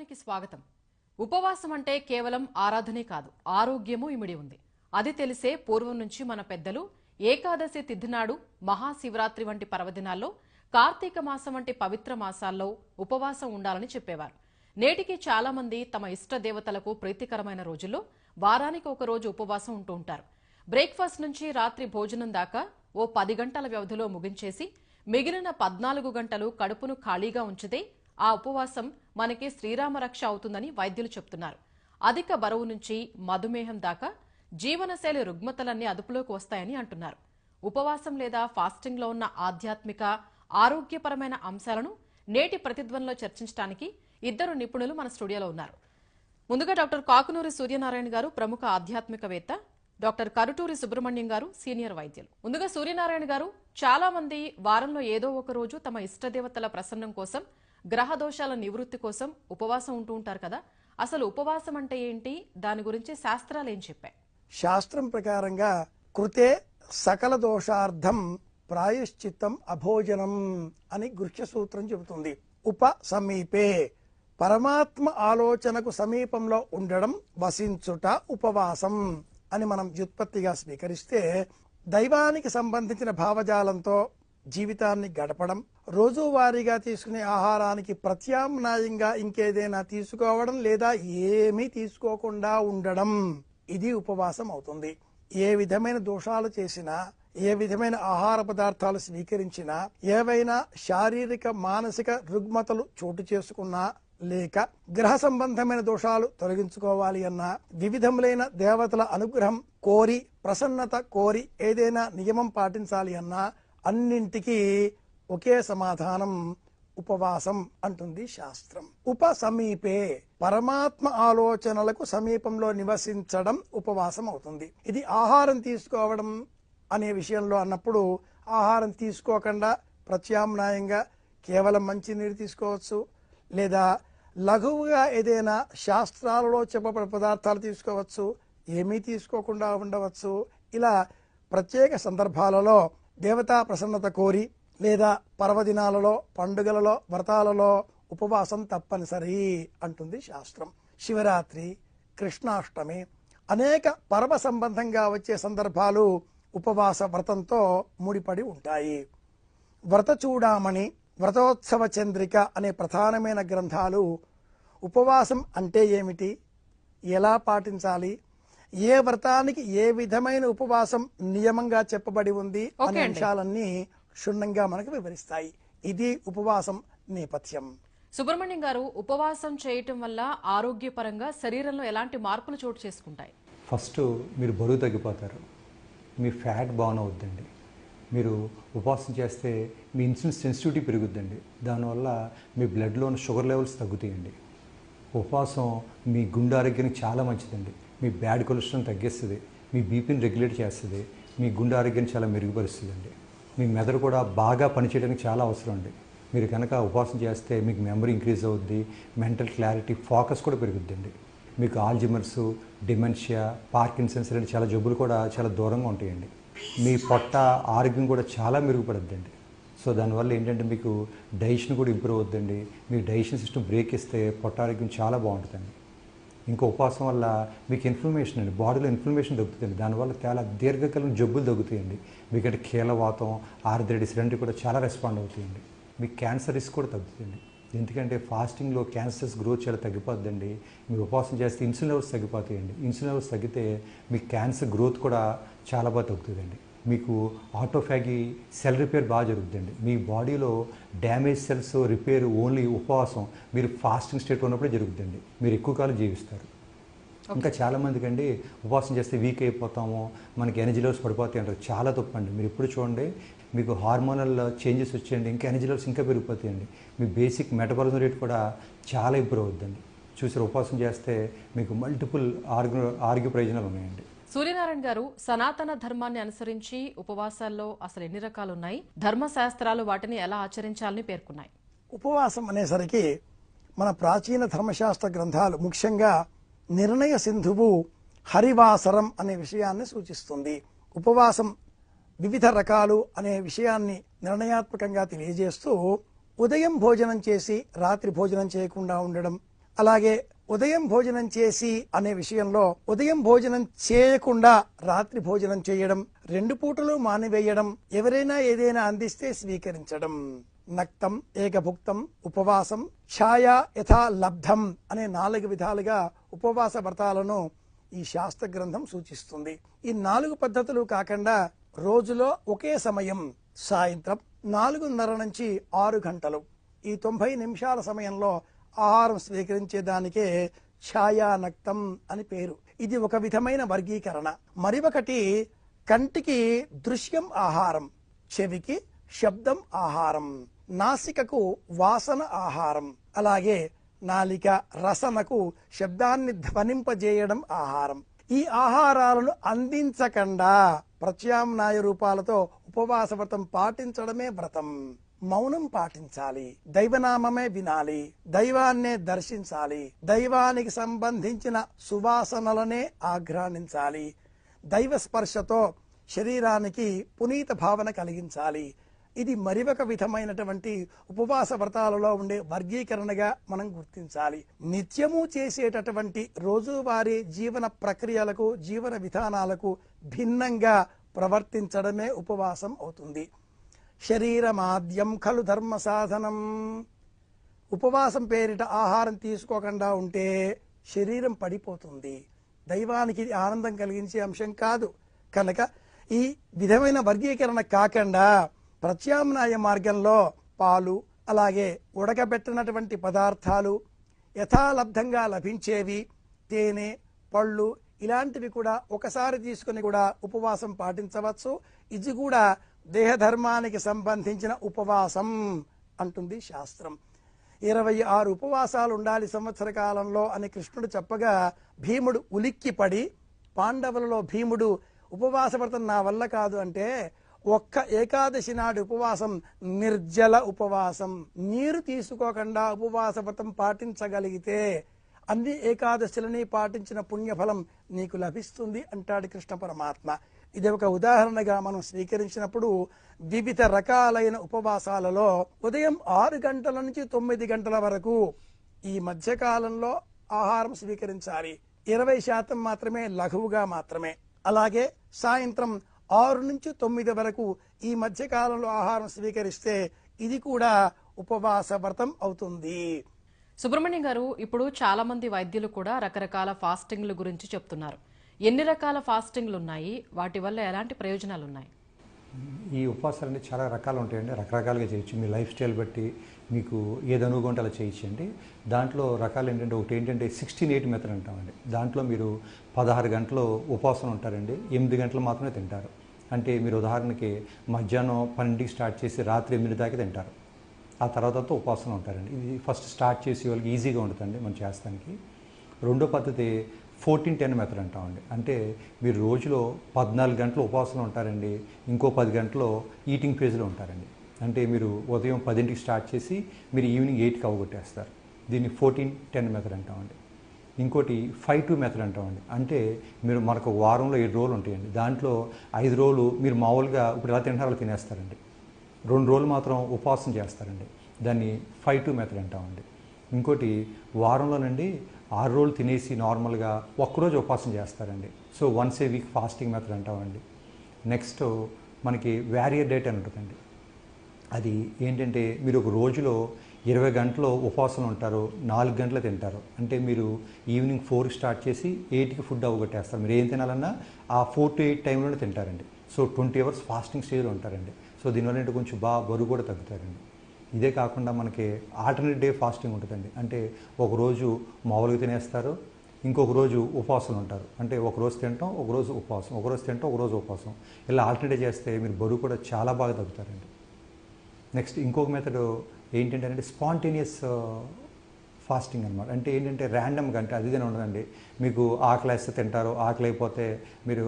ప్రతిధ్వనికి స్వాగతం. ఉపవాసం అంటే కేవలం ఆరాధనే కాదు ఆరోగ్యము ఇమిడి ఉంది. అది తెలిసే పూర్వం నుంచి మన పెద్దలు ఏకాదశి తిథినాడు మహాశివరాత్రి వంటి పర్వదినాల్లో కార్తీక మాసం వంటి పవిత్ర మాసాల్లో ఉపవాసం ఉండాలని చెప్పేవారు. నేటికి చాలా మంది తమ ఇష్ట దేవతలకు ప్రీతికరమైన రోజుల్లో వారానికి ఒక రోజు ఉపవాసం ఉంటూ ఉంటారు. బ్రేక్ఫాస్ట్ నుంచి రాత్రి భోజనం దాకా ఓ పది గంటల వ్యవధిలో ముగించేసి మిగిలిన పద్నాలుగు గంటలు కడుపును ఖాళీగా ఉంచితే ఆ ఉపవాసం మనకి శ్రీరామ రక్ష అవుతుందని వైద్యులు చెప్తున్నారు. అధిక బరువు నుంచి మధుమేహం దాకా జీవనశైలి రుగ్మతలన్నీ అదుపులోకి వస్తాయని అంటున్నారు. ఉపవాసం లేదా ఫాస్టింగ్లో ఉన్న ఆధ్యాత్మిక ఆరోగ్యపరమైన అంశాలను నేటి ప్రతిధ్వనిలో చర్చించడానికి ఇద్దరు నిపుణులు మన స్టూడియోలో ఉన్నారు. ముందుగా డాక్టర్ కాకునూరి సూర్యనారాయణ గారు ప్రముఖ ఆధ్యాత్మికవేత్త డాక్టర్ కరుటూరి సుబ్రహ్మణ్యం గారు సీనియర్ వైద్యులు. ముందుగా సూర్యనారాయణ గారు చాలా మంది వారంలో ఏదో ఒక రోజు తమ ఇష్టదేవతల ప్రసన్నం కోసం గ్రహ దోషాల నివృత్తి కోసం ఉపవాసం ఉంటూ ఉంటారు కదా. అసలు ఉపవాసం అంటే ఏంటి? దాని గురించి శాస్త్రాలు ఏం చెప్పాయి? శాస్త్రం ప్రకారంగా కృతే సకల దోషార్థం ప్రాయశ్చిత్తం అభోజనం అని గృహ్య సూత్రం చెబుతుంది. ఉప సమీపే పరమాత్మ ఆలోచనకు సమీపంలో ఉండడం వసించుట ఉపవాసం అని మనం వ్యుత్పత్తిగా స్వీకరిస్తే దైవానికి సంబంధించిన భావజాలంతో జీవితాన్ని గడపడం రోజువారీగా తీసుకునే ఆహారానికి ప్రత్యామ్నాయంగా ఇంకేదైనా తీసుకోవడం లేదా ఏమీ తీసుకోకుండా ఉండడం ఇది ఉపవాసం అవుతుంది. ఏ విధమైన దోషాలు చేసినా ఏ విధమైన ఆహార పదార్థాలు స్వీకరించినా ఏవైనా శారీరక మానసిక రుగ్మతలు చోటు చేసుకున్నా లేక గ్రహ సంబంధమైన దోషాలు తొలగించుకోవాలి అన్నా వివిధములైన దేవతల అనుగ్రహం కోరి ప్రసన్నత కోరి ఏదైనా నియమం పాటించాలి అన్నా అన్నింటికీ ఒకే సమాధానం ఉపవాసం అంటుంది శాస్త్రం. ఉప సమీపే పరమాత్మ ఆలోచనలకు సమీపంలో నివసించడం ఉపవాసం అవుతుంది. ఇది ఆహారం తీసుకోవడం అనే విషయంలో అన్నప్పుడు ఆహారం తీసుకోకుండా ప్రత్యామ్నాయంగా కేవలం మంచినీరు తీసుకోవచ్చు లేదా లఘువుగా ఏదైనా శాస్త్రాలలో చెప్పబడిన పదార్థాలు తీసుకోవచ్చు ఏమీ తీసుకోకుండా ఉండవచ్చు. ఇలా ప్రత్యేక సందర్భాలలో దేవతా ప్రసన్నత కోరి లేదా పర్వదినాలలో పండుగలలో వ్రతాలలో ఉపవాసం తప్పనిసరి అంటుంది శాస్త్రం. శివరాత్రి కృష్ణాష్టమి అనేక పర్వ సంబంధంగా వచ్చే సందర్భాలు ఉపవాస వ్రతంతో ముడిపడి ఉంటాయి. వ్రత చూడామణి వ్రతోత్సవ చంద్రిక అనే ప్రధానమైన గ్రంథాలు ఉపవాసం అంటే ఏమిటి? ఎలా పాటించాలి? ఏ వ్రతానికి ఏ విధమైన ఉపవాసం నియమంగా చెప్పబడి ఉంది అనే. అంశాలన్నీ క్షుణ్ణంగా మనకు వివరిస్తాయి. ఇది ఉపవాసం నేపథ్యం. సుబ్రహ్మణ్యం గారు ఉపవాసం చేయటం వల్ల ఆరోగ్యపరంగా శరీరంలో ఎలాంటి మార్పులు చోటు చేసుకుంటాయి? ఫస్ట్ మీరు బరువు తగ్గిపోతారు. మీ ఫ్యాట్ బాన్ అవుద్దండి. మీరు ఉపవాసం చేస్తే మీ ఇన్సులిన్ సెన్సిటివిటీ పెరుగుద్దండి. దానివల్ల మీ బ్లడ్లో ఉన్న షుగర్ లెవెల్స్ తగ్గుతాయండి. ఉపవాసం మీ గుండె ఆరోగ్యానికి చాలా మంచిదండి. మీ బ్యాడ్ కొలెస్ట్రాల్ తగ్గిస్తుంది మీ బీపీని రెగ్యులేట్ చేస్తుంది మీ గుండె ఆరోగ్యాన్ని చాలా మెరుగుపరుస్తుందండి. మీ మెదడు కూడా బాగా పనిచేయడానికి చాలా అవసరం అండి. మీరు కనుక ఉపవాసం చేస్తే మీకు మెమరీ ఇంక్రీజ్ అవుద్ది మెంటల్ క్లారిటీ ఫోకస్ కూడా పెరుగుద్దండి. మీకు ఆల్జిమర్స్ డిమెన్షియా పార్కిన్సన్స్ లాంటి చాలా జబ్బులు కూడా చాలా దూరంగా ఉంటాయండి. మీ పొట్ట ఆరోగ్యం కూడా చాలా మెరుగుపడుద్దండి. సో దానివల్ల ఏంటంటే మీకు డైజెషన్ కూడా ఇంప్రూవ్ అవుద్దండి. మీ డైజెషన్ సిస్టమ్ బ్రేక్ ఇస్తే పొట్ట ఆరోగ్యం చాలా బాగుంటుందండి. ఇంకో ఉపవాసం వల్ల మీకు ఇన్ఫ్లమేషన్ అండి. బాడీలో ఇన్ఫ్లమేషన్ తగ్గుతుంది దానివల్ల చాలా దీర్ఘకాలం జబ్బులు తగ్గుతాయండి. మీకంటే కీలవాతం ఆర్థరైటిస్ ఇలాంటివి కూడా చాలా రెస్పాండ్ అవుతాయండి. మీకు క్యాన్సర్ రిస్క్ కూడా తగ్గుతుంది ఎందుకంటే ఫాస్టింగ్లో క్యాన్సర్స్ గ్రోత్ చాలా తగ్గిపోద్దండి. మీరు ఉపవాసం చేస్తే ఇన్సులిన్ లెవెల్స్ తగ్గిపోతాయండి. ఇన్సులిన్ లెవెల్స్ తగ్గితే మీ క్యాన్సర్ గ్రోత్ కూడా చాలా బాగా తగ్గుతుందండి. మీకు ఆటోఫాగి సెల్ రిపేర్ బాగా జరుగుతుందండి. మీ బాడీలో డ్యామేజ్ సెల్స్ రిపేర్ ఓన్లీ ఉపవాసం మీరు ఫాస్టింగ్ స్టేట్ ఉన్నప్పుడే జరుగుతుందండి. మీరు ఎక్కువ కాలం జీవిస్తారు. ఇంకా చాలా మందికి అండి ఉపవాసం చేస్తే వీక్ అయిపోతాము మనకి ఎనర్జీ లెవెల్స్ పడిపోతాయి అంటారు. చాలా తప్పండి. మీరు ఎప్పుడు చూడండి మీకు హార్మోనల్ చేంజెస్ వచ్చేయండి ఇంకా ఎనర్జీ లెవెల్స్ ఇంకా పెరిగిపోతాయండి. మీ బేసిక్ మెటబాలిజం రేట్ కూడా చాలా ఇంప్రూవ్ అవుద్దండి. చూసారు ఉపవాసం చేస్తే మీకు మల్టిపుల్ ఆరోగ్య ఆరోగ్య ప్రయోజనాలు ఉన్నాయండి. సూర్యనారాయణ గారు సనాతన ధర్మాన్ని అనుసరించి ఉపవాసాల్లో అసలు ఎన్ని రకాలు ఉన్నాయి ధర్మశాస్త్రాలు వాటిని ఎలా ఆచరించాలని పేర్కొన్నాయి? ఉపవాసం అనేసరికి మన ప్రాచీన ధర్మశాస్త్ర గ్రంథాలు ముఖ్యంగా నిర్ణయ సింధువు హరివాసరం అనే విషయాన్ని సూచిస్తుంది. ఉపవాసం వివిధ రకాలు అనే విషయాన్ని నిర్ణయాత్మకంగా తెలియజేస్తూ ఉదయం భోజనం చేసి రాత్రి భోజనం చేయకుండా ఉండడం అలాగే ఉదయం భోజనం చేసి అనే విషయంలో ఉదయం భోజనం చేయకుండా రాత్రి భోజనం చేయడం రెండు పూటలు మానివేయడం ఎవరైనా ఏదైనా అందిస్తే స్వీకరించడం. నక్తం ఏకభుక్తం ఉపవాసం ఛాయ యథా లబ్ధం అనే నాలుగు విధాలుగా ఉపవాస వ్రతాలను ఈ శాస్త్ర గ్రంథం సూచిస్తుంది. ఈ నాలుగు పద్ధతులు కాకుండా రోజులో ఒకే సమయం సాయంత్రం నాలుగున్నర నుంచి ఆరు గంటలు. ఈ తొంభై నిమిషాల సమయంలో ఆహారం స్వీకరించేదానికే ఛాయానక్తం అని పేరు. ఇది ఒక విధమైన వర్గీకరణ. మరి ఒకటి కంటికి దృశ్యం ఆహారం చెవికి శబ్దం ఆహారం నాసికకు వాసన ఆహారం అలాగే నాలిక రసనకు శబ్దాన్ని ధ్వనింపజేయడం ఆహారం. ఈ ఆహారాలను అందించకుండా ప్రత్యామ్నాయ రూపాలతో ఉపవాస వ్రతం పాటించడమే వ్రతం. మౌనం పాటించాలి దైవనామమే వినాలి దైవాన్నే దర్శించాలి దైవానికి సంబంధించిన సువాసనలనే ఆఘ్రానించాలి దైవ స్పర్శతో శరీరానికి పునీత భావన కలిగించాలి. ఇది మరి ఒక విధమైనటువంటి ఉపవాస వ్రతాలలో ఉండే వర్గీకరణగా మనం గుర్తించాలి. నిత్యము చేసేటటువంటి రోజువారీ జీవన ప్రక్రియలకు జీవన విధానాలకు భిన్నంగా ప్రవర్తించడమే ఉపవాసం అవుతుంది. శరీరమాద్యం ఖలు ధర్మ సాధనం. ఉపవాసం పేరిట ఆహారం తీసుకోకుండా ఉంటే శరీరం పడిపోతుంది. దైవానికి ఇది ఆనందం కలిగించే అంశం కాదు. కనుక ఈ విధమైన వర్గీకరణ కాకుండా ప్రత్యామ్నాయ మార్గంలో పాలు అలాగే ఉడకబెట్టినటువంటి పదార్థాలు యథాలబ్ధంగా లభించేవి తేనె పళ్ళు ఇలాంటివి కూడా ఒకసారి తీసుకుని కూడా ఉపవాసం పాటించవచ్చు. ఇది కూడా దేహధర్మానికి సంబంధించిన ఉపవాసం అంటుంది శాస్త్రం. ఇరవై ఆరు ఉపవాసాలు ఉండాలి సంవత్సర కాలంలో అని కృష్ణుడు చెప్పగా భీముడు ఉలిక్కిపడి పాండవులలో భీముడు ఉపవాసపడతం నా వల్ల కాదు అంటే ఒక్క ఏకాదశి నాటి ఉపవాసం నిర్జల ఉపవాసం. నీరు తీసుకోకుండా ఉపవాస వ్రతం పాటించగలిగితే అన్ని ఏకాదశులని పాటించిన పుణ్యఫలం నీకు లభిస్తుంది అంటాడు కృష్ణ పరమాత్మ. ఇది ఒక ఉదాహరణగా మనం స్వీకరించినప్పుడు వివిధ రకాలైన ఉపవాసాలలో ఉదయం ఆరు గంటల నుంచి తొమ్మిది గంటల వరకు ఈ మధ్యకాలంలో ఆహారం స్వీకరించాలి. ఇరవై శాతం మాత్రమే లఘువుగా మాత్రమే. అలాగే సాయంత్రం ఆరు నుంచి తొమ్మిది వరకు ఈ మధ్యకాలంలో ఆహారం స్వీకరిస్తే ఇది కూడా ఉపవాస వ్రతం అవుతుంది. సుబ్రహ్మణ్యం గారు ఇప్పుడు చాలా మంది వైద్యులు కూడా రకరకాల ఫాస్టింగ్ల గురించి చెప్తున్నారు. ఎన్ని రకాల ఫాస్టింగ్లు ఉన్నాయి? వాటి వల్ల ఎలాంటి ప్రయోజనాలు ఉన్నాయి? ఈ ఉపవాసాలు అనేది చాలా రకాలు ఉంటాయండి రకరకాలుగా చేయొచ్చు. మీ లైఫ్ స్టైల్ బట్టి మీకు ఏది అనువుగా అలా చేయించండి దాంట్లో రకాలు ఏంటంటే ఒకటి ఏంటంటే సిక్స్టీన్ ఎయిట్ మెథడ్ అంటామండి. దాంట్లో మీరు పదహారు గంటలు ఉపవాసం ఉంటారండి. ఎనిమిది గంటలు మాత్రమే తింటారు. అంటే మీరు ఉదాహరణకి మధ్యాహ్నం పన్నెండుకి స్టార్ట్ చేసి రాత్రి ఎనిమిది దాకా తింటారు. ఆ తర్వాత ఉపవాసం ఉంటారండి. ఇది ఫస్ట్ స్టార్ట్ చేసే వాళ్ళకి ఈజీగా ఉంటుందండి మనం చేస్తానికి. రెండో పద్ధతి ఫోర్టీన్ టెన్ మెథడ్ అంటామండి. అంటే మీరు రోజులో పద్నాలుగు గంటలు ఉపవాసం ఉంటారండి ఇంకో పది గంటలు ఈటింగ్ ఫేజ్లో ఉంటారండి. అంటే మీరు ఉదయం పదింటికి స్టార్ట్ చేసి మీరు ఈవినింగ్ ఎయిట్కి అవగొట్టేస్తారు. దీన్ని ఫోర్టీన్ టెన్ మెథడ్ అంటామండి. ఇంకోటి ఫైవ్ టూ మెథడ్ అంటామండి. అంటే మీరు మనకు వారంలో ఏడు రోజులు ఉంటాయండి. దాంట్లో ఐదు రోజులు మీరు మామూలుగా ఇప్పుడు ఎలా తింటారో తినేస్తారండి. రెండు రోజులు మాత్రం ఉపవాసం చేస్తారండి. దాన్ని ఫైవ్ టూ మెథడ్ అంటామండి. ఇంకోటి వారంలోనండి ఆరు రోజులు తినేసి నార్మల్గా ఒక్కరోజు ఉపవాసం చేస్తారండి. So once a week fasting method అంటామండి. నెక్స్ట్ మనకి వ్యారియర్ డేట్ అని ఉంటుందండి. అది ఏంటంటే మీరు ఒక రోజులో ఇరవై గంటలు ఉపవాసం ఉంటారు నాలుగు గంటలు తింటారు. అంటే మీరు ఈవినింగ్ ఫోర్కి స్టార్ట్ చేసి ఎయిట్కి ఫుడ్ అవగొట్టేస్తారు. మీరు ఏం తినాలన్నా ఆ ఫోర్ టు ఎయిట్ టైంలోనే తింటారండి. సో ట్వంటీ అవర్స్ ఫాస్టింగ్ స్టేజ్లో ఉంటారండి. సో దీనివల్ల ఏంటంటే కొంచెం బాగా బరువు కూడా తగ్గుతారండి. ఇదే కాకుండా మనకి ఆల్టర్నేట్ డే ఫాస్టింగ్ ఉంటుందండి. అంటే ఒకరోజు మామూలుగా తినేస్తారు ఇంకొక రోజు ఉపవాసం ఉంటారు. అంటే ఒక రోజు తింటాం ఒక రోజు ఉపవాసం ఒక రోజు తింటాం ఒక రోజు ఉపవాసం. ఇలా ఆల్టర్నేట్ చేస్తే మీరు బరువు కూడా చాలా బాగా తగ్గుతారండి. నెక్స్ట్ ఇంకొక మెథడ్ ఏంటంటే అంటే స్పాంటేనియస్ ఫాస్టింగ్ అనమాట అంటే ఏంటంటే ర్యాండమ్గా అంటే అదిగానే ఉండదండి. మీకు ఆకలి వేస్తే తింటారు ఆకలి అయిపోతే మీరు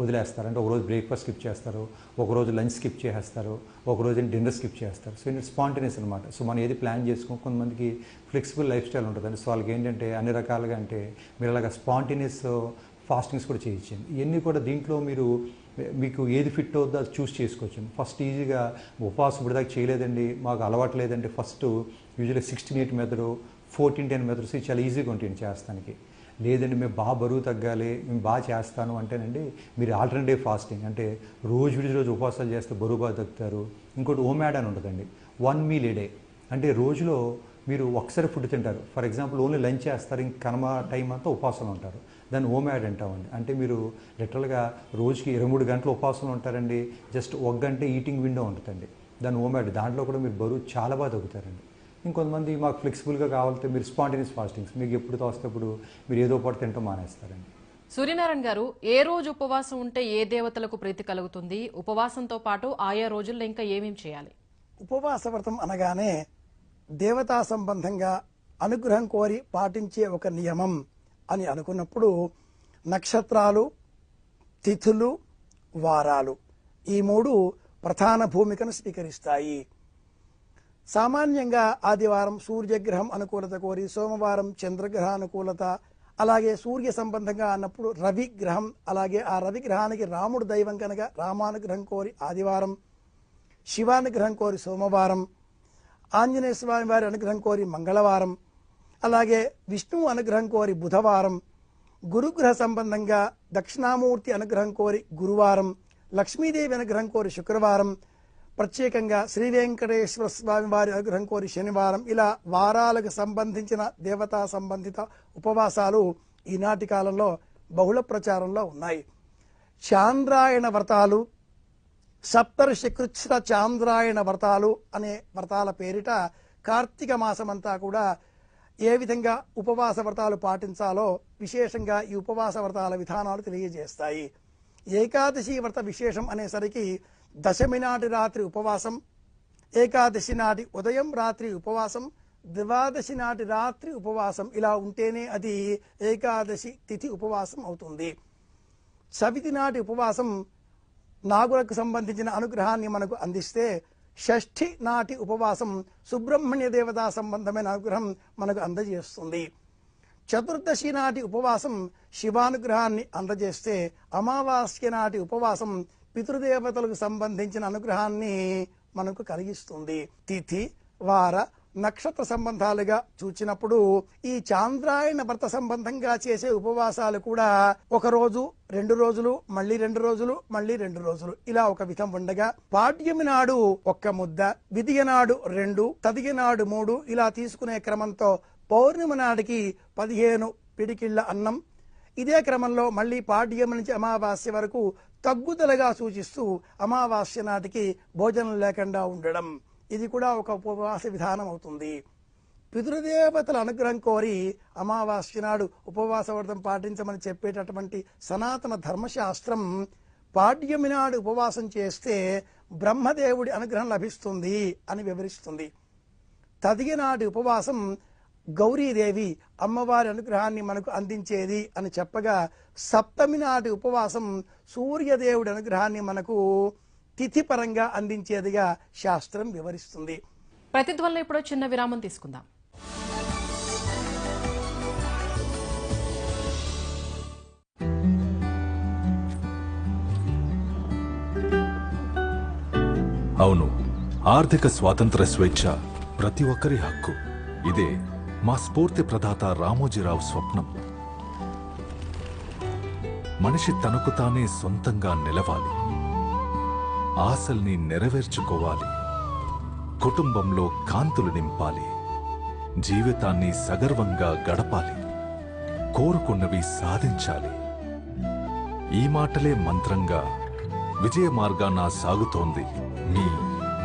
వదిలేస్తారు. అంటే ఒకరోజు బ్రేక్ఫాస్ట్ స్కిప్ చేస్తారు ఒకరోజు లంచ్ స్కిప్ చేసేస్తారు ఒకరోజు డిన్నర్ స్కిప్ చేస్తారు. సో ఇది స్పాంటేనియస్ అనమాట సో మనం ఏది ప్లాన్ చేసుకో కొంతమందికి ఫ్లెక్సిబుల్ లైఫ్ స్టైల్ ఉంటుందండి. సో వాళ్ళకి ఏంటంటే అన్ని రకాలుగా అంటే మీరు అలాగా స్పాంటేనియస్ ఫాస్టింగ్స్ కూడా చేయించండి. ఇవన్నీ కూడా దీంట్లో మీరు మీకు ఏది ఫిట్ అవుద్దో అది చూస్ చేసుకోవచ్చు ఫస్ట్ ఈజీగా ఉపవాసం ఇప్పటిదాకా చేయలేదండి మాకు అలవాటు లేదండి. ఫస్ట్ యూజువల్గా sixteen eight method fourteen ten methods చాలా ఈజీగా ఉంటుంది చేస్తానికి. లేదండి మేము బాగా బరువు తగ్గాలి మేము బాగా చేస్తాను అంటేనండి మీరు ఆల్టర్నేటివ్ ఫాస్టింగ్ అంటే రోజు విడిచి రోజు ఉపవాసాలు చేస్తే బరువు బాగా తగ్గుతారు. ఇంకోటి ఓమ్యాడ్ అని ఉంటుందండి. One meal a day. అంటే రోజులో మీరు ఒకసారి ఫుడ్ తింటారు. ఫర్ ఎగ్జాంపుల్ ఓన్లీ లంచ్ చేస్తారు ఇంక కనమ టైం అంతా ఉపవాసం ఉంటారు. దాన్ని ఓమ్యాడ్ అంటామండి. అంటే మీరు లిటరల్గా రోజుకి ఇరవై మూడు గంటలు ఉపవాసం ఉంటారండి. జస్ట్ ఒక గంట ఈటింగ్ విండో ఉంటుందండి. దాన్ని ఓమ్యాడ్ దాంట్లో కూడా మీరు బరువు చాలా బాగా తగ్గుతారండి. ఇంకొంతమంది మాకు ఫ్లెక్సిబుల్గా కావాలంటే మీరు స్పాంటేనియస్ ఫాస్టింగ్స్ మీకు ఎప్పుడు తోస్తేప్పుడు మీరు ఏదో పాటు తింటాం మానేస్తారండి. సూర్యనారాయణ గారు ఏ రోజు ఉపవాసం ఉంటే ఏ దేవతలకు ప్రీతి కలుగుతుంది? ఉపవాసంతో పాటు ఆయా రోజుల్లో ఇంకా ఏమేం చేయాలి? ఉపవాస వ్రతం అనగానే దేవతా సంబంధంగా అనుగ్రహం కోరి పాటించే ఒక నియమం అని అనుకున్నప్పుడు నక్షత్రాలు తిథులు వారాలు ఈ మూడు ప్రధాన భూమికను స్వీకరిస్తాయి. సామాన్యంగా ఆదివారం సూర్యగ్రహం అనుకూలత కోరి సోమవారం చంద్రగ్రహ అనుకూలత అలాగే సూర్య సంబంధంగా అన్నప్పుడు రవి గ్రహం అలాగే ఆ రవిగ్రహానికి రాముడు దైవం కనుక రామానుగ్రహం కోరి ఆదివారం శివానుగ్రహం కోరి సోమవారం ఆంజనేయ స్వామి వారి అనుగ్రహం కోరి మంగళవారం అలాగే విష్ణువు అనుగ్రహం కోరి బుధవారం గురుగ్రహ సంబంధంగా దక్షిణామూర్తి అనుగ్రహం కోరి గురువారం లక్ష్మీదేవి అనుగ్రహం కోరి శుక్రవారం ప్రత్యేకంగా శ్రీ వెంకటేశ్వర స్వామి వారి అనుగ్రహం కోరి శనివారం ఇలా వారాలకు సంబంధించిన దేవతా సంబంధిత ఉపవాసాలు ఈనాటి కాలంలో బహుళ ప్రచారంలో ఉన్నాయి. చాంద్రాయణ వ్రతాలు సప్తర్షి చాంద్రాయణ వ్రతాలు అనే వ్రతాల పేరిట కార్తీక మాసమంతా కూడా ఏ విధంగా ఉపవాస వ్రతాలు పాటించాలో విశేషంగా ఈ ఉపవాస వ్రతాల విధానాలు తెలియజేస్తాయి. ఏకాదశి వ్రత విశేషం అనేసరికి దశమి నాటి రాత్రి ఉపవాసం ఏకాదశి నాటి ఉదయం రాత్రి ఉపవాసం ద్వాదశి నాటి రాత్రి ఉపవాసం ఇలా ఉంటేనే అది ఏకాదశి తిథి ఉపవాసం అవుతుంది. చవితి నాటి ఉపవాసం నాగులకు సంబంధించిన అనుగ్రహాన్ని మనకు అందిస్తే షష్ఠి నాటి ఉపవాసం సుబ్రహ్మణ్య దేవతా సంబంధమైన అనుగ్రహం మనకు అందజేస్తుంది. చతుర్దశి నాటి ఉపవాసం శివానుగ్రహాన్ని అందజేస్తే అమావాస్య నాటి ఉపవాసం పితృదేవతలకు సంబంధించిన అనుగ్రహాన్ని మనకు కలిగిస్తుంది. తిథి వార నక్షత్ర సంబంధాలుగా చూచినప్పుడు ఈ చాంద్రాయణ వ్రత సంబంధంగా చేసే ఉపవాసాలు కూడా ఒక రోజు రెండు రోజులు మళ్ళీ రెండు రోజులు మళ్ళీ రెండు రోజులు. ఇలా ఒక విధం ఉండగా పాడ్యమి నాడు ఒక్క ముద్ద విధియ నాడు రెండు తదియ నాడు మూడు ఇలా తీసుకునే క్రమంతో పౌర్ణమి నాటికి పదిహేను పిడికిళ్ళ అన్నం. ఇదే క్రమంలో మళ్ళీ పాడ్యం నుంచి అమావాస్య వరకు తగ్గుదలగా సూచిస్తూ అమావాస్య నాటికి భోజనం లేకుండా ఉండడం. ఇది కూడా ఒక ఉపవాస విధానం అవుతుంది. పితృదేవతల అనుగ్రహం కోరి అమావాస్య నాడు ఉపవాస వ్రతం పాటించమని చెప్పేటటువంటి సనాతన ధర్మశాస్త్రం పాడ్యమి నాడు ఉపవాసం చేస్తే బ్రహ్మదేవుడి అనుగ్రహం లభిస్తుంది అని వివరిస్తుంది. తదిగినాటి ఉపవాసం గౌరీదేవి అమ్మవారి అనుగ్రహాన్ని మనకు అందించేది అని చెప్పగా సప్తమి నాటి ఉపవాసం సూర్యదేవుడి అనుగ్రహాన్ని మనకు తిథిపరంగా అందించేదిగా శాస్త్రం వివరిస్తుంది. ప్రతిధ్వనిలో ఇప్పుడు చిన్న విరామం తీసుకుందాం. అవును ఆర్థిక స్వాతంత్ర స్వేచ్ఛ ప్రతి ఒక్కరి హక్కు. ఇదే మా స్ఫూర్తి ప్రదాత రామోజీరావు స్వప్నం. మనిషి తనకు తానే సొంతంగా నిలవాలి. ఆశల్ని నెరవేర్చుకోవాలి. కుటుంబంలో కాంతులు నింపాలి. జీవితాన్ని సగర్వంగా గడపాలి. కోరుకున్నవి సాధించాలి. ఈ మాటలే మంత్రంగా విజయ మార్గాన సాగుతోంది మీ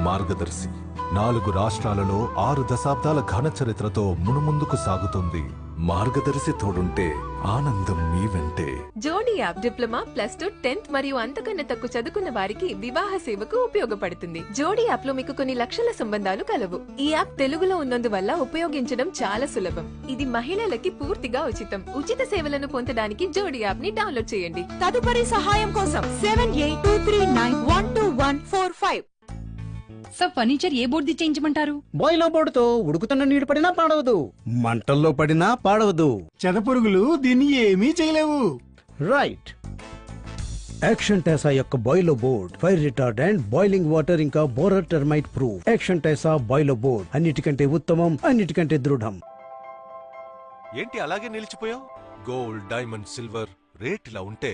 మార్గదర్శి. నాలుగు రాష్ట్రాలలో ఆరు దశాబ్దాల ఘన చరిత్రతో మునుముందుకు సాగుతుంది. మార్గదర్శి తోడుంటే ఆనందం మీ వెంటే. Jodi app diploma plus two tenth మరియు అంతకన్నా తక్కువ చదువుకున్న వారికి వివాహ సేవకు ఉపయోగపడుతుంది. జోడీ యాప్లో మీకు కొన్ని లక్షల సంబంధాలు కలవు. ఈ యాప్ తెలుగులో ఉన్నందువల్ల ఉపయోగించడం చాలా సులభం. ఇది మహిళలకి పూర్తిగా ఉచితం. ఉచిత సేవలను పొందడానికి జోడీ యాప్ని డౌన్లోడ్ చేయండి. తదుపరి సహాయం కోసం seven eight two three nine one two one four five sir furniture ఏ బోర్డు చేయించమంటారు? బాయిలర్ బోర్డుతో ఉడుకుతున్న నీడు పడినా పాడవదు. మంటల్లో పడినా పాడవదు. చెదపురుగులు దీన్ని ఏమీ చేయలేవు. రైట్ యాక్షన్ టైసా యొక్క బాయిలో board fire retardant boiling water ఇంకా borer termite proof action Tesa బాయిలో board అన్నిటికంటే ఉత్తమం అన్నిటికంటే దృఢం. ఏంటి అలాగే నిలిచిపోయావు? గోల్డ్ డైమండ్ సిల్వర్ రేట్ ఇలా ఉంటే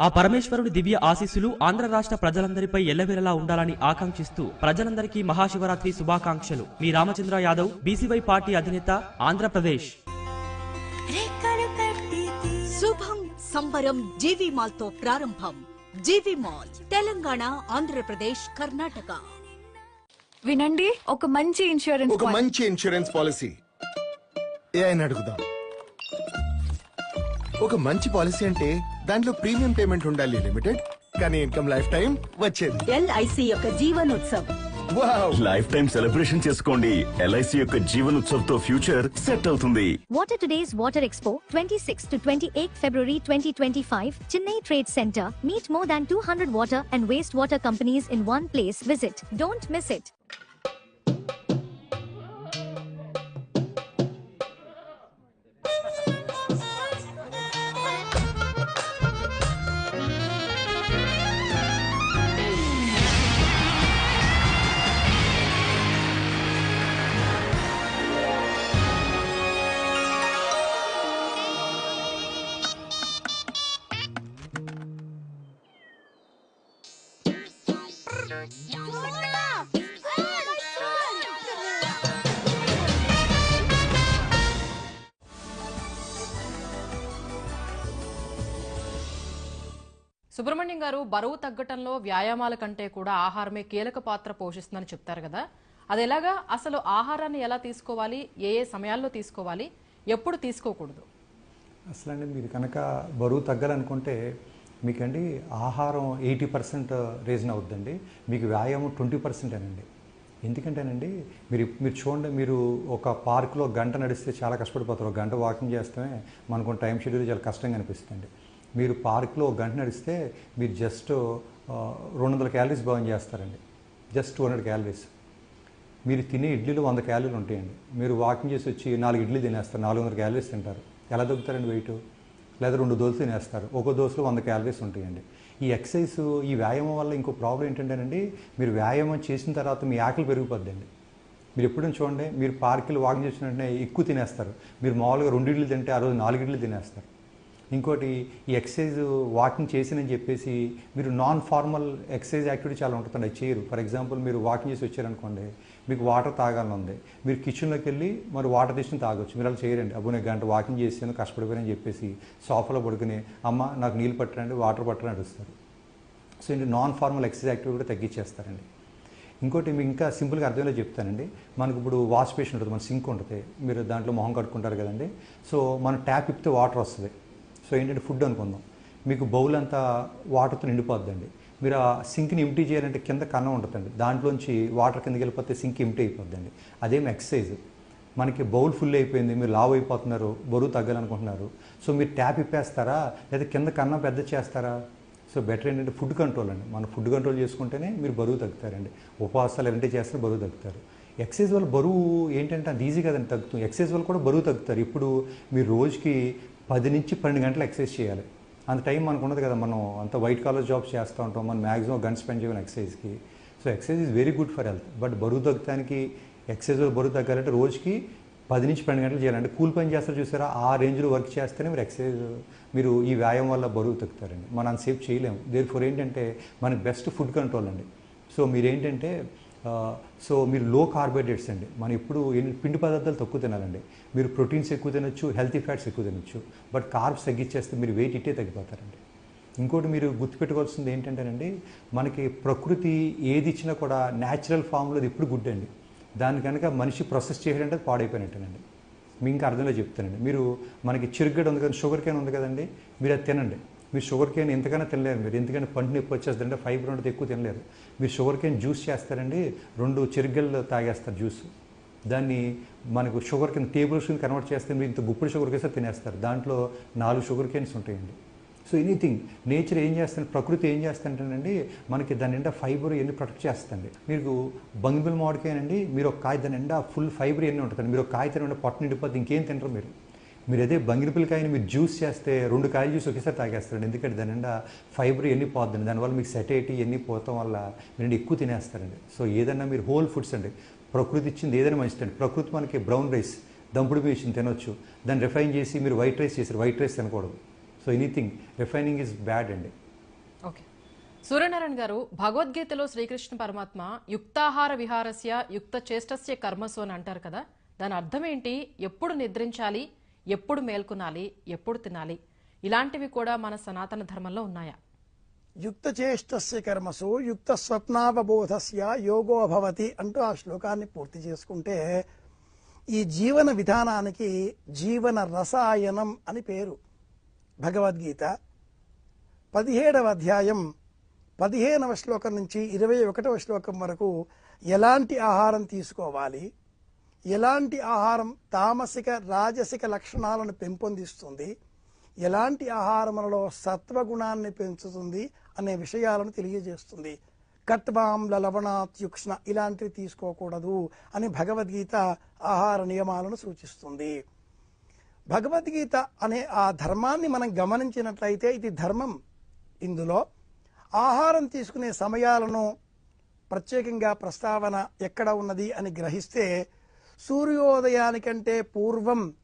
ఆ పరమేశ్వరుడి దివ్య ఆశీస్సులు ఆంధ్ర రాష్ట్ర ప్రజలందరిపై ఎల్లవేళలా ఉండాలని ఆకాంక్షిస్తూ ప్రజలందరికీ మహాశివరాత్రి శుభాకాంక్షలు. మీ రామచంద్ర యాదవ్ బీసీవై పార్టీ అధినేత ఆంధ్రప్రదేశ్. శుభం సంబరం జీవి మాల్తో ప్రారంభం. GV mall Telangana Andhra Pradesh Karnataka. వినండి ఒక మంచి ఇన్సూరెన్స్ ఒక మంచి ఇన్సూరెన్స్ పాలసీ. ఏ అని అడుగుదాం. ఒక మంచి పాలసీ అంటే దాంట్లో ప్రీమియం పేమెంట్ ఉండాలి లిమిటెడ్ కానీ ఇన్కమ్ లైఫ్ టైం వచ్చేది ఎల్ఐసి యొక్క జీవనోత్సవ్ లైఫ్ టైం సెలబ్రేషన్ చేసుకోండి ఎల్ఐసి యొక్క జీవన్ ఉత్సవ్తో ఫ్యూచర్ సెట్ అవుతుంది What are today's Water Expo 26 to 28 February 2025 Chennai Trade Center. Meet more than 200 water and wastewater companies in one place. Visit. Don't miss it. Subrahmanyam garu బరువు తగ్గటంలో వ్యాయామాల కంటే కూడా ఆహారమే కీలక పాత్ర పోషిస్తుందని చెప్తారు కదా. అది ఎలాగా? అసలు ఆహారాన్ని ఎలా తీసుకోవాలి? ఏ ఏ సమయాల్లో తీసుకోవాలి? ఎప్పుడు తీసుకోకూడదు. అసలు అండి మీరు కనుక బరువు తగ్గాలనుకుంటే మీకండి ఆహారం ఎయిటీ పర్సెంట్ రీజన్ అవుద్దండి. మీకు వ్యాయామం ట్వంటీ పర్సెంటేనండి ఎందుకంటేనండి మీరు మీరు చూడండి మీరు ఒక పార్కులో గంట నడిస్తే చాలా కష్టపడిపోతారు. ఒక గంట వాకింగ్ చేస్తే మనకు టైం షెడ్యూల్ చాలా కష్టంగా అనిపిస్తుంది మీరు పార్క్లో ఒక గంట నడిస్తే మీరు జస్ట్ రెండు వందల క్యాలరీస్ బర్న్ చేస్తారండి. Just two hundred calories. మీరు తినే ఇడ్లీలు వంద క్యాలరీలు ఉంటాయండి. మీరు వాకింగ్ చేసి వచ్చి నాలుగు ఇడ్లీ తినేస్తారు నాలుగు వందల క్యాలరీస్ తింటారు. ఎలా దొరుకుతారండి వెయిట్? లేదా రెండు దోశలు తినేస్తారు ఒక దోశలో వంద క్యాలరీస్ ఉంటాయండి. ఈ ఎక్సర్సైజ్ ఈ వ్యాయామం వల్ల ఇంకో ప్రాబ్లం ఏంటంటేనండి మీరు వ్యాయామం చేసిన తర్వాత మీ ఆకలి పెరిగిపోద్దండి. మీరు ఎప్పుడైనా చూడండి మీరు పార్కులు వాకింగ్ చేసిన వెంటనే ఎక్కువ తినేస్తారు. మీరు మామూలుగా రెండు ఇడ్లు తింటే ఆ రోజు నాలుగు ఇడ్లు తినేస్తారు. ఇంకోటి ఈ ఎక్సర్సైజ్ వాకింగ్ చేసినని చెప్పేసి మీరు నాన్ ఫార్మల్ ఎక్సర్సైజ్ యాక్టివిటీ చాలా ఉంటుందండి అది చేయరు. ఫర్ ఎగ్జాంపుల్ మీరు వాకింగ్ చేసి వచ్చారనుకోండి మీకు వాటర్ తాగాలని ఉంది మీరు కిచెన్లోకి వెళ్ళి మరి వాటర్ తీసుకుని తాగొచ్చు. మీరు అలా చేయరండి. అబ్బో నేను గంట వాకింగ్ చేసాను కష్టపడిపోయానని చెప్పేసి సోఫాలో పడుకుని అమ్మ నాకు నీళ్ళు పట్టరండి వాటర్ పట్టరని అడుస్తారు సో ఏంటి నాన్ ఫార్మల్ ఎక్సర్సైజ్ యాక్టివిటీ కూడా తగ్గించేస్తారండి. ఇంకోటి మీకు ఇంకా సింపుల్గా అర్థమయ్యేలా చెప్తానండి. మనకు ఇప్పుడు వాష్ బేసిన్ ఉంటుంది మన సింక్ ఉంటుంది. మీరు దాంట్లో మొహం కట్టుకుంటారు కదండి. సో మనం ట్యాప్ ఇప్పితే వాటర్ వస్తుంది. సో ఏంటంటే ఫుడ్ అనుకుందాం. మీకు బౌల్ అంతా వాటర్తో నిండిపోద్దండి. మీరు ఆ సింక్ని ఎంటీ చేయాలంటే కింద కన్నం ఉంటుందండి. దాంట్లోంచి వాటర్ కిందకి వెళ్ళిపోతే సింక్ ఎంటీ అయిపోద్దండి. అదేం ఎక్సర్సైజ్. మనకి బౌల్ ఫుల్ అయిపోయింది మీరు లావ్ అయిపోతున్నారు బరువు తగ్గాలనుకుంటున్నారు. సో మీరు ట్యాప్ ఇప్పేస్తారా? లేదా కింద కన్నం పెద్ద చేస్తారా? సో బెటర్ ఏంటంటే ఫుడ్ కంట్రోల్ అండి. మనం ఫుడ్ కంట్రోల్ చేసుకుంటేనే మీరు బరువు తగ్గుతారండి. ఉపవాసాలు ఎలాంటి చేస్తే బరువు తగ్గుతారు. ఎక్సైజ్ వల్ల బరువు ఏంటంటే అది ఈజీ కదండి తగ్గుతుంది. ఎక్సైజ్ వల్ల కూడా బరువు తగ్గుతారు. ఇప్పుడు మీరు రోజుకి పది నుంచి పన్నెండు గంటలు ఎక్సైజ్ చేయాలి. అంత టైం మనకు ఉండదు కదా మనం అంత వైట్ కాలర్ జాబ్స్ చేస్తూ ఉంటాం మనం మ్యాక్సిమం గంట స్పెండ్ చేయాలి ఎక్సైజ్కి so exercise is very good for health. But బరువు తగ్గడానికి ఎక్సైజ్ బరువు తగ్గాలంటే రోజుకి పది నుంచి పన్నెండు గంటలు చేయాలంటే కూల్ పని చేస్తారు చూసారా? ఆ రేంజ్లో వర్క్ చేస్తేనే మీరు ఎక్సైజ్ మీరు ఈ వ్యాయామం వల్ల బరువు తగ్గుతారండి. మనం అంతసేపు చేయలేము. దేర్ ఫోర్ ఏంటంటే మనకి బెస్ట్ ఫుడ్ కంట్రోల్ అండి. సో మీరేంటంటే సో మీరు లో కార్బోహైడ్రేట్స్ అండి. మనం ఎప్పుడు ఎన్ని- పిండి పదార్థాలు తక్కువ తినాలండి. మీరు ప్రోటీన్స్ ఎక్కువ తినొచ్చు హెల్తీ ఫ్యాట్స్ ఎక్కువ తినొచ్చు. బట్ కార్బ్స్ తగ్గించేస్తే మీరు వెయిట్ ఇట్టే తగ్గిపోతారండి. ఇంకోటి మీరు గుర్తుపెట్టుకోవాల్సింది ఏంటంటేనండి మనకి ప్రకృతి ఏది ఇచ్చినా కూడా న్యాచురల్ ఫామ్లో అది ఎప్పుడు గుడ్ అండి. దాని కనుక మనిషి ప్రాసెస్ చేయాలంటే అది పాడైపోయినట్టేనండి. మీ ఇంకా అర్థంలో చెప్తానండి. మీరు మనకి చిరుగడ్డ ఉంది కదా షుగర్ కేన్ ఉంది కదండి మీరు అది తినండి. మీరు షుగర్ కేన్ ఎంతకైనా తినలేరు మీరు. ఎందుకంటే పంట నొప్పి వచ్చేస్తుందంటే ఫైబర్ ఉంటుంది ఎక్కువ తినలేరు మీరు షుగర్ కేన్ జ్యూస్ చేస్తారండి రెండు చెరుగళ్ళు తాగేస్తారు జ్యూస్. దాన్ని మనకు షుగర్ కింద టేబుల్ కింద కన్వర్ట్ చేస్తే మీరు ఇంత గుప్పుడు షుగర్ కేసే తినేస్తారు. దాంట్లో నాలుగు షుగర్ కేన్స్ ఉంటాయండి. సో ఎనీథింగ్ నేచర్ ఏం చేస్తుంది ప్రకృతి ఏం చేస్తుంటేనండి మనకి దాని నిండా ఫైబర్ ఎన్ని ప్రొటెక్ట్ చేస్తుంది మీకు బంగిబిల్ మామిడికాయనండి మీరు ఒక కాయ దాని నిండా ఫుల్ ఫైబర్ ఎన్ని ఉంటుంది మీరు ఒక కాయ తినండి పొట్ట నిండిపోతే ఇంకేం తినరు మీరు. మీరు అదే బంగినపిల్లకాయని మీరు జ్యూస్ చేస్తే రెండు కాయలు జ్యూస్ ఒకేసారి తాగేస్తారండి. ఎందుకంటే దాని నిండా ఫైబర్ ఎన్ని పోద్దండి. దానివల్ల మీకు సెటైటీ ఎన్ని పోతాం వల్ల మీరు ఎక్కువ తినేస్తారండి. సో ఏదన్నా మీరు హోల్ ఫుడ్స్ అండి ప్రకృతి ఇచ్చింది ఏదైనా మంచిదండి. ప్రకృతి మనకి బ్రౌన్ రైస్ దంపుడు బియ్యం తినొచ్చు. దాన్ని రిఫైన్ చేసి మీరు వైట్ రైస్ చేశారు వైట్ రైస్ తినకూడదు. So anything refining is bad అండి. ఓకే. సూర్యనారాయణ గారు భగవద్గీతలో శ్రీకృష్ణ పరమాత్మ యుక్తాహార విహారస్య యుక్త చేష్టస్య కర్మసు అని అంటారు కదా. దాని అర్థం ఏంటి? ఎప్పుడు నిద్రించాలి? ఎప్పుడు మేల్కొనాలి ఎప్పుడు తినాలి? ఇలాంటివి కూడా మన సనాతన ధర్మంలో ఉన్నాయా? యుక్త చేష్టస్య కర్మసు యుక్త స్వప్నావబోధస్య యోగో భవతి అంటూ ఆ శ్లోకాన్ని పూర్తి చేసుకుంటే ఈ జీవన విధానానికి జీవన రసాయనం అని పేరు. భగవద్గీత పదిహేడవ అధ్యాయం పదిహేనవ శ్లోకం నుంచి ఇరవై ఒకటవ శ్లోకం వరకు ఎలాంటి ఆహారం తీసుకోవాలి? ఎలాంటి ఆహారం తామసిక రాజసిక లక్షణాలను పెంపొందిస్తుంది? ఎలాంటి ఆహారములలో సత్వగుణాన్ని పెంచుతుంది అనే విషయాలను తెలియజేస్తుంది. కట్వాంల లవణాత్యుక్ష్ణ ఇలాంటివి తీసుకోకూడదు అని భగవద్గీత ఆహార నియమాలను సూచిస్తుంది. భగవద్గీత అనే ఆ ధర్మాన్ని మనం గమనించినట్లయితే ఇది ధర్మం. ఇందులో ఆహారం తీసుకునే సమయాలను ప్రత్యేకంగా ప్రస్తావన ఎక్కడ ఉన్నది అని గ్రహిస్తే సూర్యోదయానికంటే పూర్వం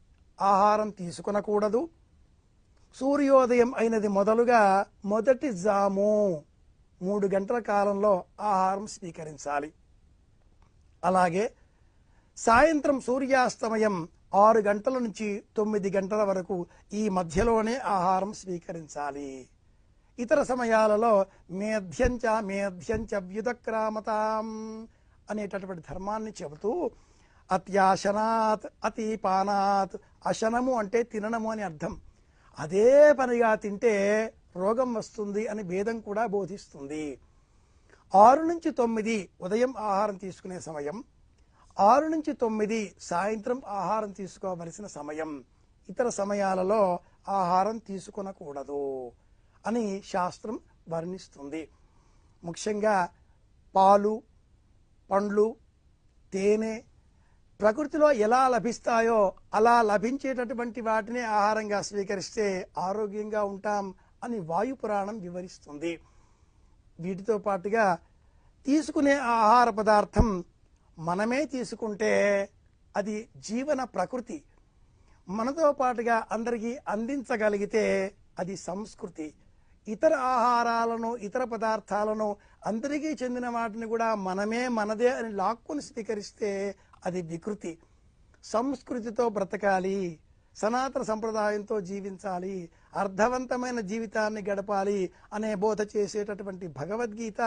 ఆహారం తీసుకునకూడదు. సూర్యోదయం అయినది మొదలుగా మొదటి జాము. మూడు గంటల కాలంలో ఆహారం స్వీకరించాలి. అలాగే సాయంత్రం సూర్యాస్తమయం ఆరు గంటల నుంచి తొమ్మిది గంటల వరకు ఈ మధ్యలోనే ఆహారం స్వీకరించాలి. ఇతర సమయాలలో మేధ్యంచ మేధ్యంచ వ్యుదక్రామతాం అనేటటువంటి ధర్మాన్ని చెబుతూ అత్యాశనాత్ అతిపానాత్ అశనము అంటే తినడము అని అర్థం. అదే పనిగా తింటే రోగం వస్తుంది అని భేదం కూడా బోధిస్తుంది. ఆరు నుంచి తొమ్మిది ఉదయం ఆహారం తీసుకునే సమయం. ఆరు నుంచి తొమ్మిది సాయంత్రం ఆహారం తీసుకోవలసిన సమయం. ఇతర సమయాలలో ఆహారం తీసుకొనకూడదు అని శాస్త్రం వర్ణిస్తుంది. ముఖ్యంగా పాలు పండ్లు తేనె ప్రకృతిలో ఎలా లభిస్తాయో అలా లభించేటటువంటి వాటిని ఆహారంగా స్వీకరిస్తే ఆరోగ్యంగా ఉంటాం అని వాయు పురాణం వివరిస్తుంది. వీటితో పాటుగా తీసుకునే ఆహార పదార్థం మనమే తీసుకుంటే అది జీవన ప్రకృతి. మనతో పాటుగా అందరికీ అందించగలిగితే అది సంస్కృతి. ఇతర ఆహారాలను ఇతర పదార్థాలను అందరికీ చెందిన వాటిని కూడా మనమే మనదే అని లాక్కుని స్వీకరిస్తే అది వికృతి. సంస్కృతితో బ్రతకాలి సనాతన సంప్రదాయంతో జీవించాలి అర్థవంతమైన జీవితాన్ని గడపాలి అనే బోధ చేసేటటువంటి భగవద్గీత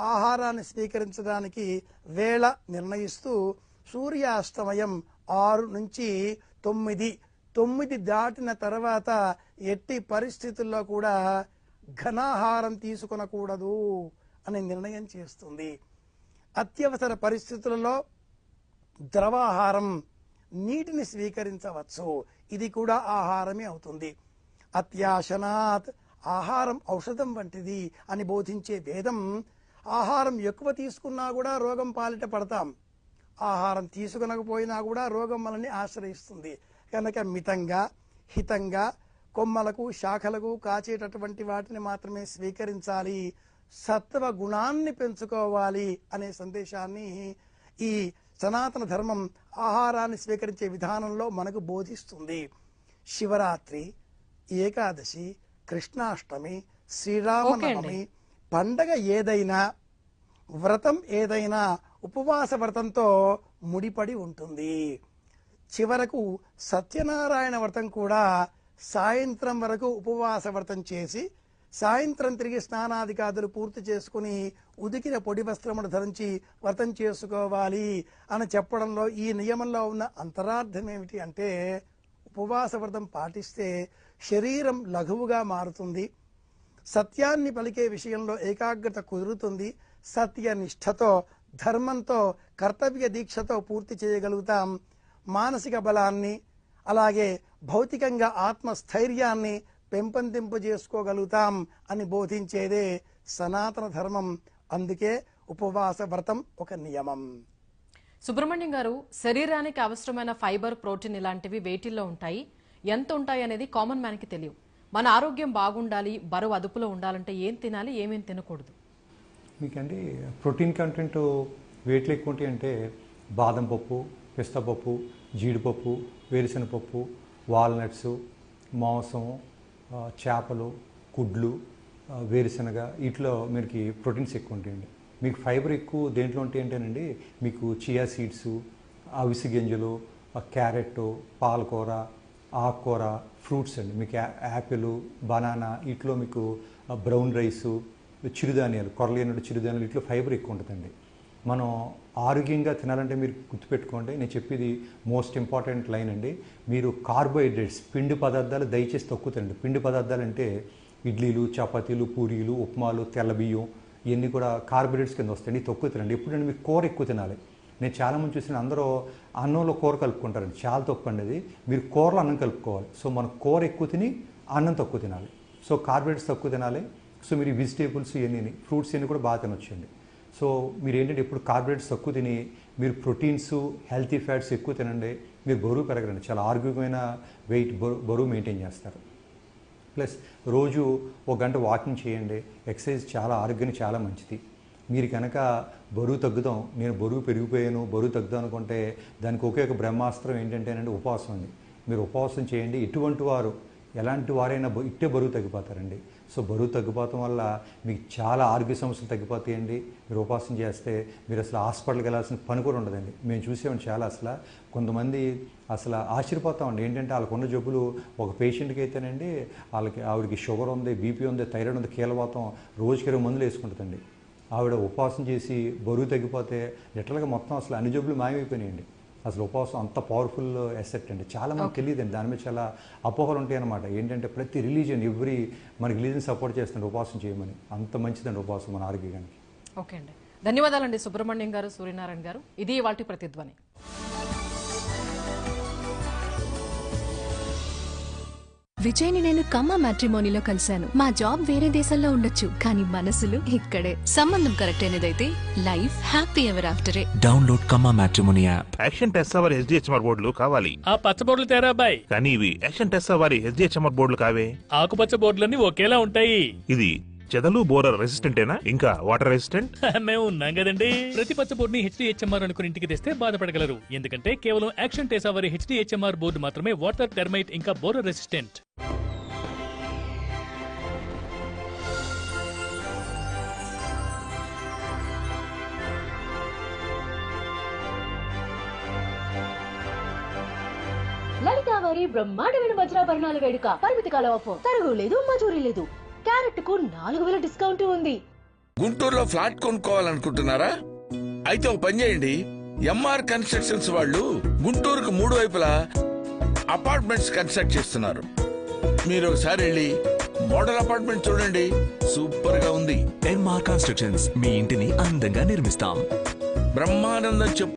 ఆహారాన్ని స్వీకరించడానికి వేళ నిర్ణయిస్తూ సూర్యాస్తమయం ఆరు నుంచి తొమ్మిది. తొమ్మిది దాటిన తర్వాత ఎట్టి పరిస్థితుల్లో కూడా ఘనాహారం తీసుకొనకూడదు అనే నిర్ణయం చేస్తుంది. అత్యవసర పరిస్థితులలో ద్రవాహారం నీటిని స్వీకరించవచ్చు. ఇది కూడా ఆహారమే అవుతుంది. అత్యాశనాత్ ఆహారం ఔషధం వంటిది అని బోధించే వేదం ఆహారం ఎక్కువ తీసుకున్నా కూడా రోగం పాలిట పడతాం. ఆహారం తీసుకునకపోయినా కూడా రోగం మనల్ని ఆశ్రయిస్తుంది. కనుక మితంగా హితంగా కొమ్మలకు శాఖలకు కాచేటటువంటి వాటిని మాత్రమే స్వీకరించాలి. సత్వ గుణాన్ని పెంచుకోవాలి అనే సందేశాన్ని ఈ సనాతన ధర్మం ఆహారాన్ని స్వీకరించే విధానంలో మనకు బోధిస్తుంది. శివరాత్రి ఏకాదశి కృష్ణాష్టమి శ్రీరామనవమి పండగ ఏదైనా వ్రతం ఏదైనా ఉపవాస వ్రతంతో ముడిపడి ఉంటుంది. చివరకు సత్యనారాయణ వ్రతం కూడా సాయంత్రం వరకు ఉపవాస వ్రతం చేసి సాయంత్రం తిరిగి స్నానాధికాదులు పూర్తి చేసుకుని ఉదికిన పొడి వస్త్రమును ధరించి వ్రతం చేసుకోవాలి అని చెప్పడంలో ఈ నియమంలో ఉన్న అంతరార్థం ఏమిటి అంటే ఉపవాస వ్రతం పాటిస్తే శరీరం లఘువుగా మారుతుంది సత్యాన్ని పలికే విషయంలో ఏకాగ్రత కుదురుతుంది సత్యనిష్టతో ధర్మంతో కర్తవ్య దీక్షతో పూర్తి చేయగలుగుతాం మానసిక బలాన్ని అలాగే భౌతికంగా ఆత్మస్థైర్యాన్ని పెంపొందింపు చేసుకోగలుగుతాం అని బోధించేదే సనాతన ధర్మం. అందుకే ఉపవాస వ్రతం ఒక నియమం. సుబ్రహ్మణ్యం గారు శరీరానికి అవసరమైన ఫైబర్ ప్రోటీన్ ఇలాంటివి వేటిల్లో ఉంటాయి? ఎంత ఉంటాయి అనేది కామన్ మ్యాన్కి తెలియవు. మన ఆరోగ్యం బాగుండాలి బరువు అదుపులో ఉండాలంటే ఏం తినాలి ఏమేం తినకూడదు? మీకండి ప్రోటీన్ కంటెంట్ వేట్లు ఎక్కువ ఉంటాయి అంటే బాదం పప్పు పిస్తా పప్పు జీడిపప్పు వేరుశనగపప్పు వాల్నట్స్ మాంసం చేపలు గుడ్లు వేరుశనగ వీటిలో మీకు ప్రోటీన్స్ ఎక్కువ ఉంటాయండి. మీకు ఫైబర్ ఎక్కువ దేంట్లో ఉంటాయి అంటేనండి మీకు చియా సీడ్స్ అవిసి గింజలు క్యారెట్ పాలకూర ఆకుకూర ఫ్రూట్స్ అండి. మీకు యాపిల్ బనానా వీటిలో మీకు బ్రౌన్ రైసు చిరుధాన్యాలు కొరలేనుడు చిరుధాన్యాలు వీటిలో ఫైబర్ ఎక్కువ ఉంటుందండి. మనం ఆరోగ్యంగా తినాలంటే మీరు గుర్తుపెట్టుకోండి నేను చెప్పేది మోస్ట్ ఇంపార్టెంట్ లైన్ అండి. మీరు కార్బోహైడ్రేట్స్ పిండి పదార్థాలు దయచేసి తక్కువ తినండి. పిండి పదార్థాలు అంటే ఇడ్లీలు చపాతీలు పూరీలు ఉప్మాలు తెల్ల బియ్యం ఇవన్నీ కూడా కార్బోహైడ్రేట్స్ కింద వస్తాయండి. తక్కువ తినండి. ఎప్పుడంటే మీరు కూర ఎక్కువ తినాలి. నేను చాలామంది చూసిన అందరూ అన్నంలో కూర కలుపుకుంటారండి. చాలా తక్కువ అండి అది. మీరు కూరలో అన్నం కలుపుకోవాలి. సో మనం కూర ఎక్కువ తిని అన్నం తక్కువ తినాలి. సో కార్బోహైడ్రేట్స్ తక్కువ తినాలి. సో మీరు వెజిటేబుల్స్ ఇవన్నీ ఫ్రూట్స్ ఇవన్నీ కూడా బాగా తినొచ్చండి. సో మీరు ఏంటంటే ఎప్పుడు కార్బోహైడ్రేట్స్ తక్కువ తిని మీరు ప్రోటీన్స్ హెల్తీ ఫ్యాట్స్ ఎక్కువ తినండి మీరు బరువు పెరగరండి. చాలా ఆరోగ్యమైన వెయిట్ బరువు మెయింటైన్ చేస్తారు. ప్లస్ రోజు ఒక గంట వాకింగ్ చేయండి. ఎక్సర్సైజ్ చాలా ఆరోగ్యానికి చాలా మంచిది. మీరు కనుక బరువు తగ్గుదాం నేను బరువు పెరిగిపోయాను బరువు తగ్గుదాం అనుకుంటే దానికి ఒకే ఒక బ్రహ్మాస్త్రం ఏంటంటేనండి ఉపవాసం అండి. మీరు ఉపవాసం చేయండి. ఎటువంటి వారు ఎలాంటి వారైనా బ- ఇట్టే బరువు తగ్గిపోతారండి. సో బరువు తగ్గిపోవటం వల్ల మీకు చాలా ఆరోగ్య సమస్యలు తగ్గిపోతాయండి. మీరు ఉపాసన చేస్తే మీరు అసలు హాస్పిటల్కి వెళ్ళాల్సిన పని కూడా ఉండదండి. మేము చూసామండి చాలా అసలు. కొంతమంది అసలు ఆశ్చర్యపోతామండి. ఏంటంటే వాళ్ళకున్న జబ్బులు ఒక పేషెంట్కి అయితేనండి వాళ్ళకి ఆవిడకి షుగర్ ఉంది బీపీ ఉంది థైరాయిడ్ ఉంది కీలవాతం రోజుకి ఇరవై మందులు వేసుకుంటుందండి. ఆవిడ ఉపాసన చేసి బరువు తగ్గిపోతే లిటరల్గా మొత్తం అసలు అన్ని జబ్బులు మాయమైపోయినాయండి. అసలు ఉపవాసం అంత పవర్ఫుల్ ఎసెట్ అండి. చాలా మంది తెలియదండి. దాని మీద చాలా అపోహలు ఉంటాయి అనమాట ఏంటంటే ప్రతి రిలీజియన్ ఎవ్రీ మన రిలీజన్ సపోర్ట్ చేస్తుంది ఉపవాసం చేయమని. అంత మంచిదండి ఉపవాసం మన ఆరోగ్యానికి. ఓకే అండి. ధన్యవాదాలండి సుబ్రహ్మణ్యం గారు సూర్యనారాయణ గారు. ఇది వాటి ప్రతిధ్వని. విజయ్ని నేను కమ్మ మ్యాట్రిమోనీలో కలిశాను. మా జాబ్ వేరే దేశంలో ఉండొచ్చు కానీ మనసులు ఇక్కడే. సంబంధం కరెక్ట్ అయినదైతే life happy ever ఆఫ్టరే download Kamma matrimony app action Tesa వారి హెచ్డిహెచ్ఎంఆర్ బోర్డులు కావాలి. ఆ పచ్చ బోర్డులు తేరా అబ్బాయి కానీ ఇవి యాక్షన్ టెస్ట్ వారి హెచ్డిహెచ్ఎంఆర్ బోర్డులు కావే. ఆకుపచ్చ బోర్డులన్నీ ఒకేలా ఉంటాయి. ఇది చెదలు బోరర్ రెసిస్టెంటేనా ఇంకా వాటర్ రెసిస్టెంట్? మేము ఉన్నాం కదండి. ప్రతి పచ్చ బోర్డుని హెచ్డిహెచ్ఎంఆర్ అనుకుని ఇంటికి తెస్తే బాధపడగలరు. ఎందుకంటే కేవలం యాక్షన్ టేసా వారి హెచ్డిహెచ్ఎంఆర్ బోర్డు మాత్రమే వాటర్ టెర్మైట్ ఇంకా బోరర్ రెసిస్టెంట్. లలిత వారి బ్రహ్మాండమైన వజ్రాభరణాల వేడుక. పరిమితి కాల ఆఫర్ తరుగు లేదు మజూరీ లేదు. క్యారెట్కు నాలుగు వేల డిస్కౌంట్ ఉంది. గుంటూరులో ఫ్లాట్ కొనుక్కోవాలనుకుంటున్నారా? అయితే ఒక పని చేయండి. ఎంఆర్ కన్స్ట్రక్షన్స్ వాళ్ళు గుంటూరుకు మూడు వైపులా అపార్ట్మెంట్స్ కన్స్ట్రక్ట్ చేస్తున్నారు. మీరు ఒకసారి వెళ్ళి మోడల్ అపార్ట్మెంట్ చూడండి. సూపర్గా ఉంది ఎంఆర్ కన్స్ట్రక్షన్స్ మీ ఇంటిని అందంగా నిర్మిస్తాం. బ్రహ్మానందం చెప్పు